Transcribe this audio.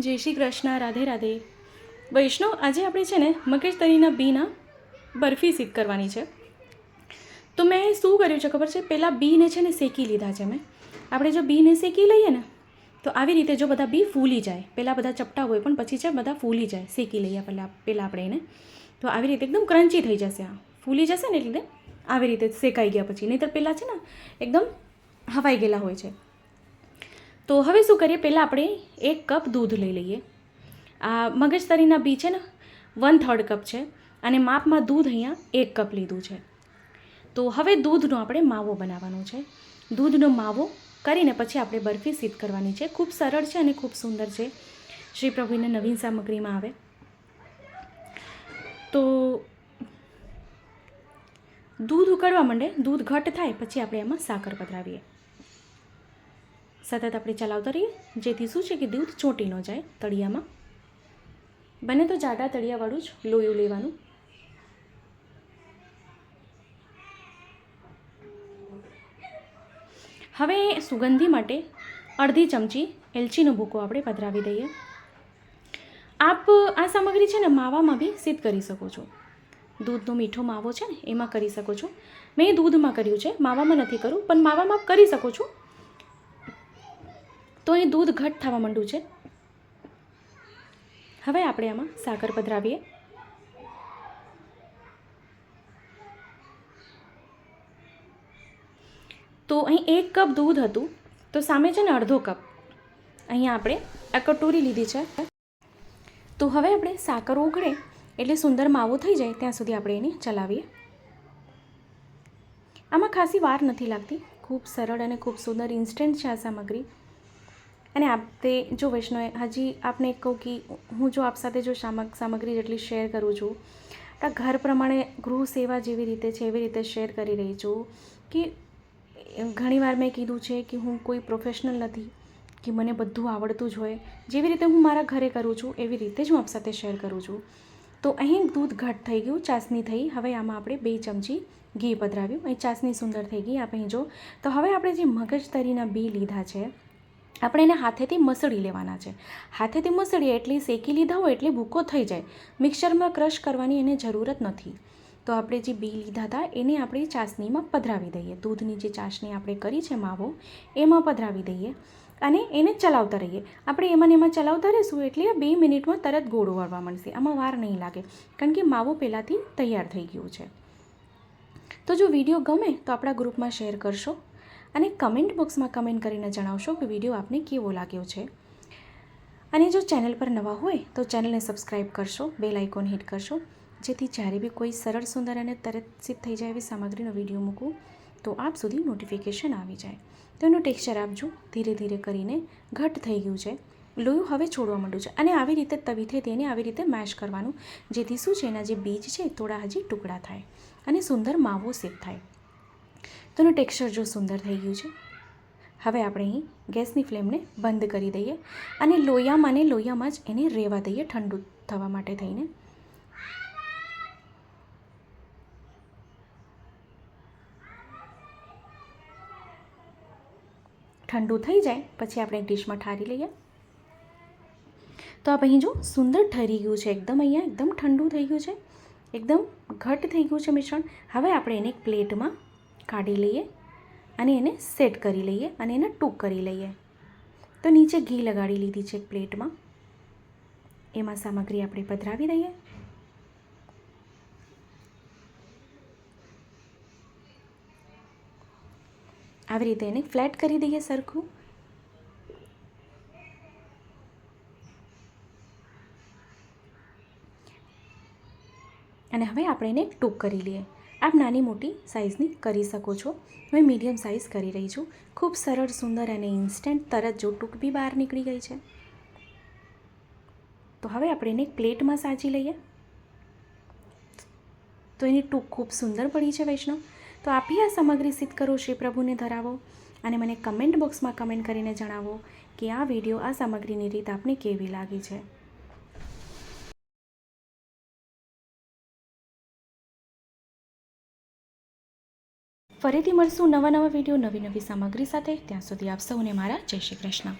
જય શ્રી કૃષ્ણ, રાધે રાધે. વૈષ્ણવ, આજે આપણે છે ને મગજતરીના બીના બરફી સીધ કરવાની છે. તો મેં શું કર્યું છે ખબર છે? પહેલાં બીને છે ને શેકી લીધા છે મેં. આપણે જો બીને શેકી લઈએ ને, તો આવી રીતે જો બધા બી ફૂલી જાય. પહેલાં બધા ચપટા હોય પણ પછી છે બધા ફૂલી જાય. શેકી લઈએ પહેલાં પહેલાં આપણે એને. તો આવી રીતે એકદમ ક્રન્ચી થઈ જશે આ. ફૂલી જશે ને એટલે આવી રીતે શેકાઈ ગયા પછી. નહીંતર પહેલાં છે ને એકદમ હવાઈ ગયેલા હોય છે. તો હવે શું કરીએ? પહેલાં આપણે એક કપ દૂધ લઈ લઈએ. આ મગજતરીના બી છે ને વન થર્ડ કપ છે. અને માપમાં દૂધ અહીંયા એક કપ લીધું છે. તો હવે દૂધનો આપણે માવો બનાવવાનો છે. દૂધનો માવો કરીને પછી આપણે બરફી સીધ કરવાની છે. ખૂબ સરળ છે અને ખૂબ સુંદર છે. શ્રી પ્રભુને નવીન સામગ્રીમાં આવે. તો દૂધ ઉકળવા માંડે. દૂધ ઘટ થાય, પછી આપણે એમાં સાકર પધરાવીએ. સતત આપણે ચલાવતા રહીએ. જેથી શું છે કે દૂધ ચોંટી ન જાય તળિયામાં. બને તો જાડા તળિયાવાળું જ લોયું લેવાનું. હવે સુગંધી માટે અડધી ચમચી એલચીનો ભૂકો આપણે પધરાવી દઈએ. આપ આ સામગ્રી છે ને માવામાં બી સિદ્ધ કરી શકો છો. દૂધનો મીઠો માવો છે ને, એમાં કરી શકો છો. મેં દૂધમાં કર્યું છે. માવામાં નથી કરું, પણ માવામાં કરી શકો છો. તો અહીં દૂધ ઘટ થવા માંડ્યું છે. હવે આપણે આમાં સાકર પધરાવીએ. તો અહીં એક કપ દૂધ હતું. તો સામે છે ને અડધો કપ. અહીંયા આપણે આ કટોરી લીધી છે. તો હવે આપણે સાકર ઓગળે એટલે સુંદર માવો થઈ જાય ત્યાં સુધી આપણે એને ચલાવીએ. આમાં ખાસી વાર નથી લાગતી. ખૂબ સરળ અને ખૂબ સુંદર ઇન્સ્ટન્ટ છે આ સામગ્રી. અને આપતે, જો વૈષ્ણવે, હજી આપને કહું કે હું જો આપ સાથે જો સામગ, સામગ્રી જેટલી શેર કરું છું આ ઘર પ્રમાણે ગૃહ સેવા જેવી રીતે છે, એવી રીતે શેર કરી રહી છું કે ઘણીવાર મેં કીધું છે કે હું કોઈ પ્રોફેશનલ નથી, કે મને બધું આવડતું જ હોય. જેવી રીતે હું મારા ઘરે કરું છું, એવી રીતે જ હું આપ સાથે શેર કરું છું. તો અહીં દૂધ ઘટ થઈ ગયું, ચાસણી થઈ, હવે આમાં આપણે બે ચમચી ઘી પધરાવ્યું. અહીં ચાસણી સુંદર થઈ ગઈ આપણે જો. તો હવે આપણે જે મગજતરીના બી લીધા છે આપણે એને હાથેથી મસળી લેવાના છે. હાથેથી મસળીએ એટલે શેકી લીધા હોય એટલે ભૂકો થઈ જાય. મિક્સરમાં ક્રશ કરવાની એને જરૂરત નથી. તો આપણે જે બી લીધા હતા એને આપણે ચાસણીમાં પધરાવી દઈએ. દૂધની જે ચાસણી આપણે કરી છે માવો, એમાં પધરાવી દઈએ અને એને ચલાવતા રહીએ. આપણે એમાં એમાં ચલાવતા રહીશું એટલે બે મિનિટમાં તરત ગોળ વળવા મળશે. આમાં વાર નહીં લાગે, કારણ કે માવો પહેલાંથી તૈયાર થઈ ગયું છે. તો જો વીડિયો ગમે તો આપણા ગ્રુપમાં શેર કરશો. અને કમેન્ટ બોક્સમાં કમેન્ટ કરીને જણાવશો કે વીડિયો આપને કેવો લાગ્યો છે. અને જો ચેનલ પર નવા હોય તો ચેનલને સબસ્ક્રાઈબ કરશો, બેલ આઇકોન હિટ કરશો, જેથી જ્યારે બી કોઈ સરળ, સુંદર અને તરત થઈ જાય એવી સામગ્રીનો વીડિયો મૂકું, તો આપ સુધી નોટિફિકેશન આવી જાય. તો એનું ટેક્સચર આપજો, ધીરે ધીરે કરીને ઘટ થઈ ગયું છે. લોયું હવે છોડવા માંડ્યું છે અને આવી રીતે તવીથી તેને આવી રીતે મેશ કરવાનું, જેથી શું છે, એના જે બીજ છે થોડા હજી ટુકડા થાય અને સુંદર માવો સેટ થાય. તો એનું ટેક્સચર જો સુંદર થઈ ગયું છે. હવે આપણે અહીં ગેસની ફ્લેમને બંધ કરી દઈએ અને લોયામાં ને લોયામાં જ એને રહેવા દઈએ ઠંડુ થવા માટે થઈને. ઠંડુ થઈ જાય પછી આપણે ડીશમાં ઠારી લઈએ. તો આપ અહીં જો સુંદર ઠરી ગયું છે, એકદમ અહીંયા એકદમ ઠંડુ થઈ ગયું છે. એકદમ ઘટ થઈ ગયું છે મિશ્રણ. હવે આપણે એને એક પ્લેટમાં કાઢી લઈએ અને એને સેટ કરી લઈએ અને એને ટૂંક કરી લઈએ. તો નીચે ઘી લગાડી લીધી છે એક પ્લેટમાં. એમાં સામગ્રી આપણે પધરાવી દઈએ. આવી રીતે એને ફ્લેટ કરી દઈએ સરખું. અને હવે આપણે એને ટૂંક કરી લઈએ. આપ નાની મોટી સાઇઝની કરી શકો છો. હું મીડિયમ સાઇઝ કરી રહી છું. ખૂબ સરળ, સુંદર અને ઇન્સ્ટન્ટ તરત જો ટૂંક બી બહાર નીકળી ગઈ છે. તો હવે આપણે એને પ્લેટમાં સાચી લઈએ. તો એની ટૂંક ખૂબ સુંદર પડી છે વૈષ્ણવ. તો આપી આ સામગ્રી સિદ્ધ કરો, શ્રી પ્રભુને ધરાવો અને મને કમેન્ટ બોક્સમાં કમેન્ટ કરીને જણાવો કે આ વીડિયો આ સામગ્રીની રીત આપને કેવી લાગી છે. ફરીથી મળશું નવા નવા વીડિયો, નવી નવી સામગ્રી સાથે. ત્યાં સુધી આપ સૌને મારા જય શ્રી કૃષ્ણ.